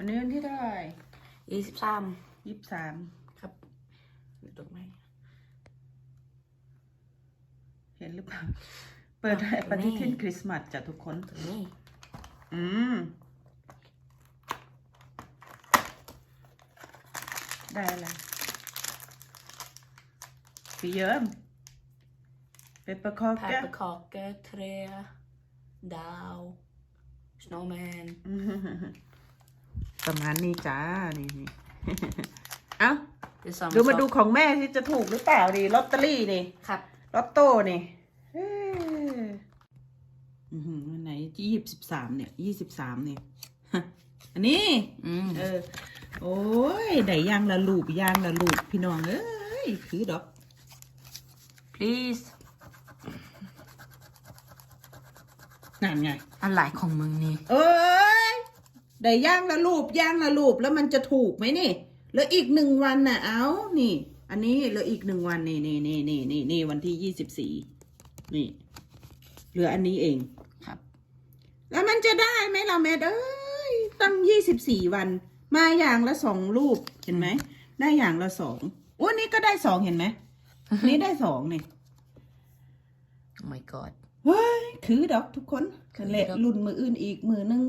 วันนี้วันที่เท่าไหร่ยี่สิบสามยี่สิบสามครับถูกไหมเห็นหรือเปล่า เปิดปฏิทินคริสต์มาสจ้ะทุกคนตรงนี้อืม ได้อะไรพี่เยิ้มเป็นประคอบแพแก้ปเปอร์คอกเกอร์เทรดาวสโนว์แมน ประมาณนี้จ้า นี่นี่เอ้าดูมาดูของแม่ที่จะถูกหรือเปล่าดิลอตเตอรี่นี่ครับลอตโต้นี่เอ้ยอื้อหืออันไหนยี่สิบสามเนี่ยยี่สิบสามเนี่ยอันนี้อืมเออ โอ้ยได้ย่างละลูบย่างละลูบพี่น้องเอ้ยคือดอก please นั่นไงอะไรของมึงนี่ เอ้ย ได้ย่างละลูบย่างละลูบแล้วมันจะถูกไหมนี่เหลืออีกหนึ่งวันน่ะเอานี่ อันนี้เหลืออีกหนึ่งวันนี่นี่นี่นี่นี่นี่วันที่ยี่สิบสี่นี่เหลืออันนี้เองครับ แล้วมันจะได้ไหมล่ะแม่เอ้ยตั้งยี่สิบสี่วัน มาอย่างละสองรูปเห็นไหมได้อย่างละสองโอ้นี่ก็ได้สองเห็นไหมนี่ได้สองนี่ oh my god เฮ้ย คือดอกทุกคนคือนั่นแหละดอกรุ่นมืออื่นอีกมือนึง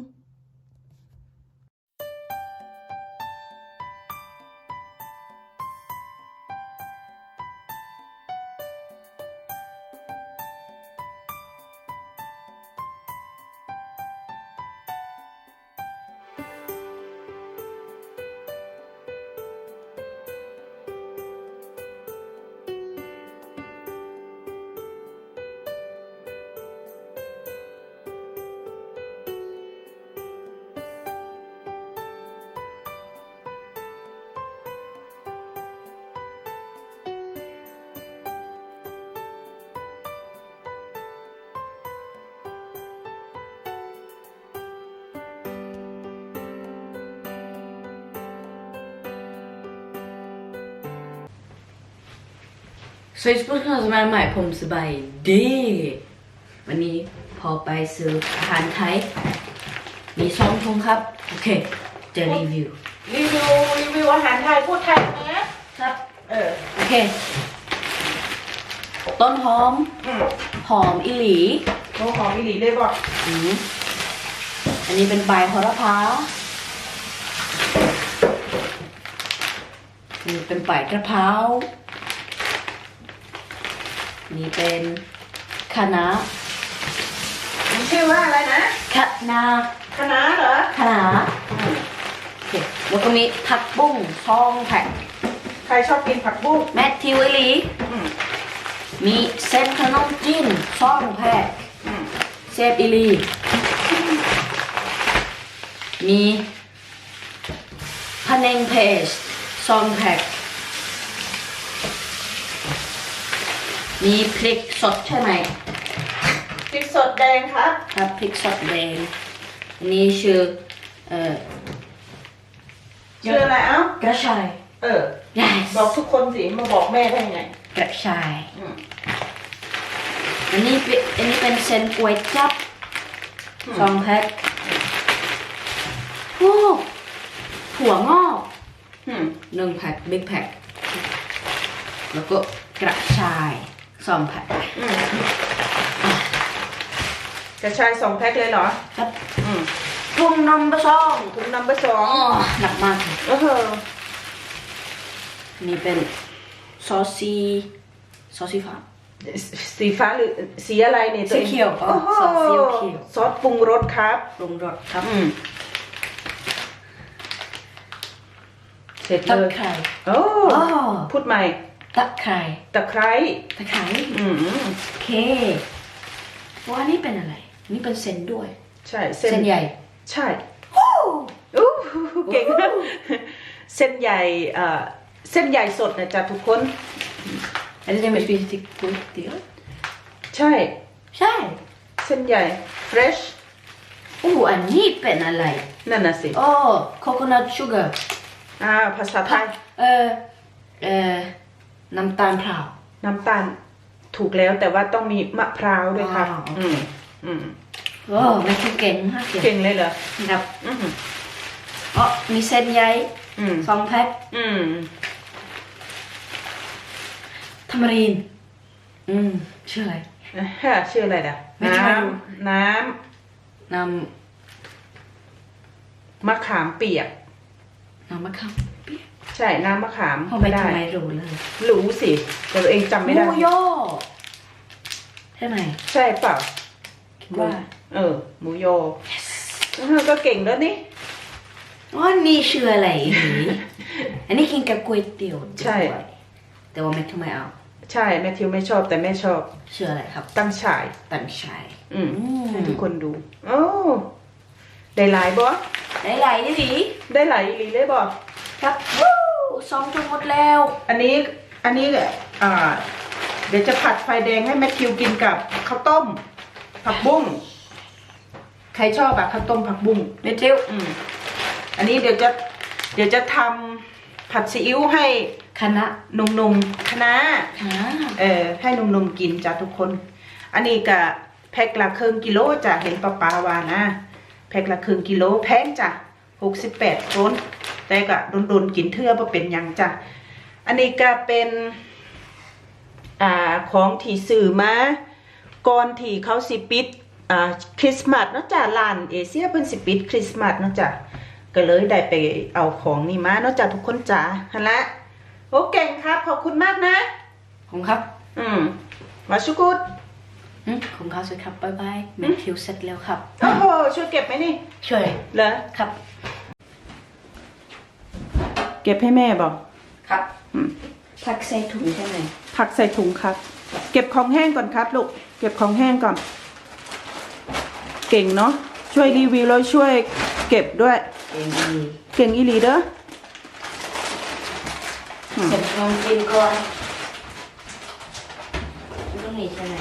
สวัสดีเพื่อนๆสมัยใหม่ผมสบายดีวันนี้พอไปซื้ออาหารไทย มีสองทงครับ โอเค จะรีวิว รีวิวรีวิวอาหารไทยพูดไทยนะครับ เออ โอเค ต้นหอม อืมหอมอิหลีโอ้หอมอีหลีเลยบอกอืมอันนี้เป็นใบโหระพานี่เป็นใบกระเพรา นี่เป็นคะน้ามันชื่อว่าอะไรนะคะน้าคณะเหรอคะน้าโอเคแล้วก็มีผักบุ้งซองแผ่นใครชอบกินผักบุ้งแมทธิวอิหลี อืมมีเส้นขนมจีนซองแผ่นอืมเซฟอิหลี มีพะเนงเพสซองแพ็ค มีพริกสดใช่ไหม พริกสดแดงครับ ครับพริกสดแดงอันนี้ชื่อ เอ่อชื่ออะไรเอ้ากระชาย เออ yes บอกทุกคนสิมาบอกแม่ได้ไง กระชายอืมอันนี้เป็นอันนี้เป็นเส้นก๋วยจับอืมสองแพ็คโอ้ถั่วงอกอืมหนึ่งแพ็คบิ๊กแพ็คแล้วก็กระชาย สองแพ็คอืมกระชายสองแพ็คเลยเหรอ ครับอืมทุ่งนมผสมถุงนัมเบอร์สออ๋องหนักมากเลยเออนี่เป็นซอสซีซอสสีฟ้า สีฟ้าหรือสีอะไรเนี่ยตัวองสีเขียวอ๋อโอ้โหซอสสีเขียว ซอสปรุงรสครับ ปรุงรสครับอืมเสร็จตะเลยไคร้โอ้ อ๋อพูดใหม่ ตะไคร้ตะไคร้ตะไคร้อืมโอเคว่านี่เป็นอะไร นี่เป็นเส้นด้วย ใช่เส้นใหญ่ ใช่โอ้อู้เก่งมากเส้นใหญ่เอ่อเส้นใหญ่สดนะจ๊ะทุกคน Är det det med specifikt ก๋วยเตี๋ยวใช่ ใช่ เส้นใหญ่ fresh โอ้อันนี้เป็นอะไร นั่นน่ะสิโอ้ coconut sugar อ่าภาษาไทยเออเออ น้ำตาลพร้าวน้ำตาลถูกแล้วแต่ว่าต้องมีมะพร้าวด้วยครับอ๋ออื อืมอืมโอ้แม่คิดเก่งมากเลยเก่งเลยเหรอครับอืมอ๋อมีเส้นใยอืมสองแพ็คอืมทามารีน อืมชื่ออะไรฮะชื่ออะไรด่ะไม่น้ใช่ำน้น้ำมะขามเปียกำน้ำมะขามเปียก ใช่น้ำมะขามทำไมได้ทำไมรู้เลยรู้สิ แต่ตัวเองจำไม่ได้หมูย่อใช่ไหมใช่เปล่า คิดว่า เออ หมูโยเออก็เก่งแล้วนี่ อ๋อนี่ชื่ออะไรหรืออันนี้กินกับก๋วยเตี๋ยวด้วยใช่ แต่ว่าไม่ทำไมเอาใช่แมทธิวไม่ชอบแต่แม่ชอบชื่ออะไรครับตั้งฉาย ตันชัยอืมอืมให้ทุกคนดูโอ้ได้หลายบ่ได้หลายได้ดีได้หลายอีหลีเลยบ่ครับ วู้ สองจนหมดแล้ว อันนี้อันนี้อ่าเดี๋ยวจะผัดไฟแดงให้แมทธิวกินกับข้าวต้ม ผักบุ้งใครชอบแบบข้าวต้มผักบุ้งเมทิวอืมอันนี้เดี๋ยวจะเดี๋ยวจะทำผัดซีอิ๊วให้คณะหนุ่มๆคณะคณะเออให้หนุ่มๆกินจ้ะทุกคน อันนี้ก็แพ็คละครึ่งกิโลจ้ะเห็นป้าปาวานะแพ็คละครึ่งกิโลแพงจ้ะหกสิบแปดคน แต่ก็โดนๆกินเทื่อบ่เป็นหยังจ้ะอันนี้ก็เป็นอ่าของที่ซื้อมาก่อนที่เขาสิปิดอ่าคริสต์มาสเนาะจ้ะร้านเอเชียเพิ่นสิปิดคริสต์มาสเนาะจ้ะก็เลยได้ไปเอาของนี่มาเนาะจ้ะทุกคนจ้ะหั่นละโอ้เก่งครับขอบคุณมากนะ ผมครับอืมมาชุกุดอืมผมครับสวัสดีครับบ๊ายบายเมทิวเสร็จแล้วครับ โอ้โหช่วยเก็บไหมนี่ช่วย เหรอ ครับเก็บให้แม่บอกครับอืมผักใส่ถุงใช่ไหมผักใส่ถุงครับ เก็บของแห้งก่อนครับลูกเก็บของแห้งก่อน เก่งเนาะช่วยรีวิวแล้วช่วยเก็บด้วยเองดีเก่งอีหลีเด้ออืมเสร็จลองกินก่อนต้องมีใช่ไหม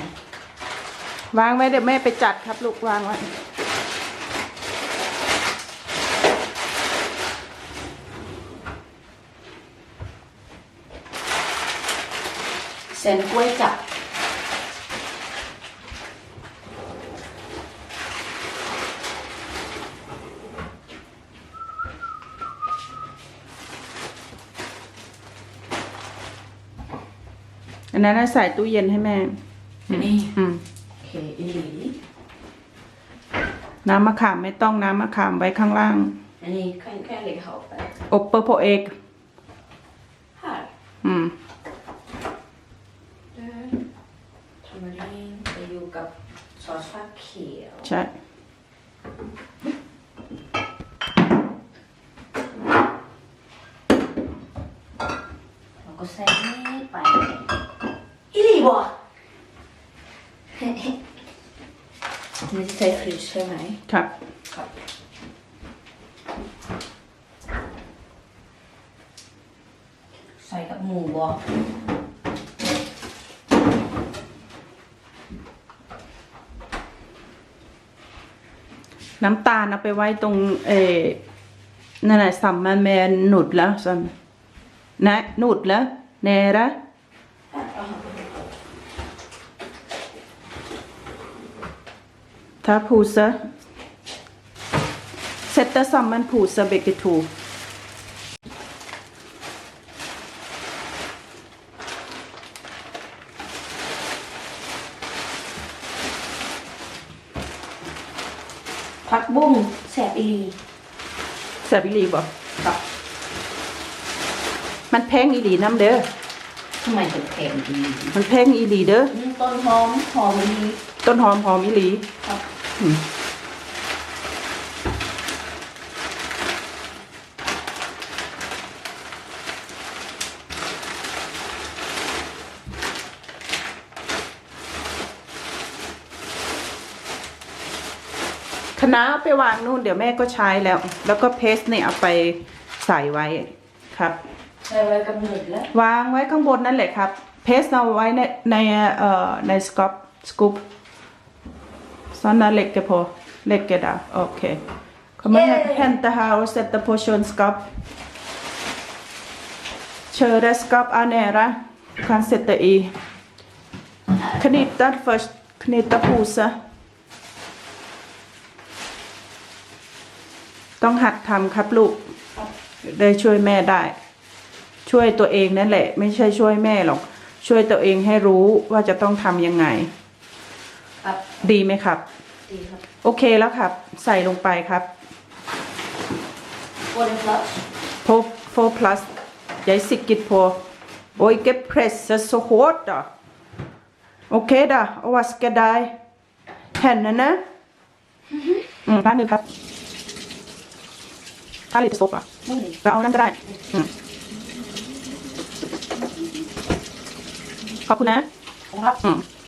วางไว้เดี๋ยวแม่ไปจัดครับลูกวางไว้ เส้นกล้วยจับอันนั้นน่ะใส่ตู้เย็นให้แม่อันนี้อืมโอเคอีหลีน้ำมะขามไม่ต้องน้ำมะขามไว้ข้างล่าง อันนี้แค่แค่เล็กเข้าไปอบเปอร์โพเอกค่ะอืม ทำมารีนจะอยู่กับซอสฟักเขียว ใช่แล้วก็ใส่นี่ไปอีหลีบ่นี่จะใส่ฟรีซใช่ไหมครับครับใส่กับหมูบ่ น้ำตาลเอาไปไว้ตรงเอนั่นแหละสัมมาแมนหนุดแล้วสัมนะหนุดแล้วเนระถ้าพูซะเซตต์สัมมันพูซะเบกทู ผัก บุ้งแสบอีหลีแซบอีหลีบอกครับมันแพงอีหลีน้ำเด้อ ทำไมถึงแพงอีหลีมันแพงอีหลีเด้ออืมต้นหอมหอมอีหลีต้นหอมหอมอีหลี ครับ อืม คณะเอาไปวางนู่นเดี๋ยวแม่ก็ใช้แล้ว แล้วก็เพสเนี่ยเอาไปใส่ไว้ครับใส่ไว้กับหนืดแล้ววางไว้ข้างบนนั่นแหละครับ เพสเอาไว้ในในเอ่อในสกอปสกูปซอนนาเล็กแกพอเล็กแกดาโอเค Kommer Yay! hämta här och sätta på kylskåp. Kylskåp är nära. Du kan sätta i. Knyta först. Knyta påse. ต้องหัดทำครับลูก ได้ช่วยแม่ได้ ช่วยตัวเองนั่นแหละ ไม่ใช่ช่วยแม่หรอก ช่วยตัวเองให้รู้ว่าจะต้องทำยังไง ครับดีไหมครับ ดีครับโอเคแล้วครับ ใส่ลงไปครับโฟร์พลัส4 4 plus jeg er sikker på og ikke presse så hårdt da ok da og vaske deg hendene อืมล้างมือครับ ถ้าลิปสโตปอะไม่ดีก็เอานั่นก็ได้อืมขอบคุณนะ ครับอืม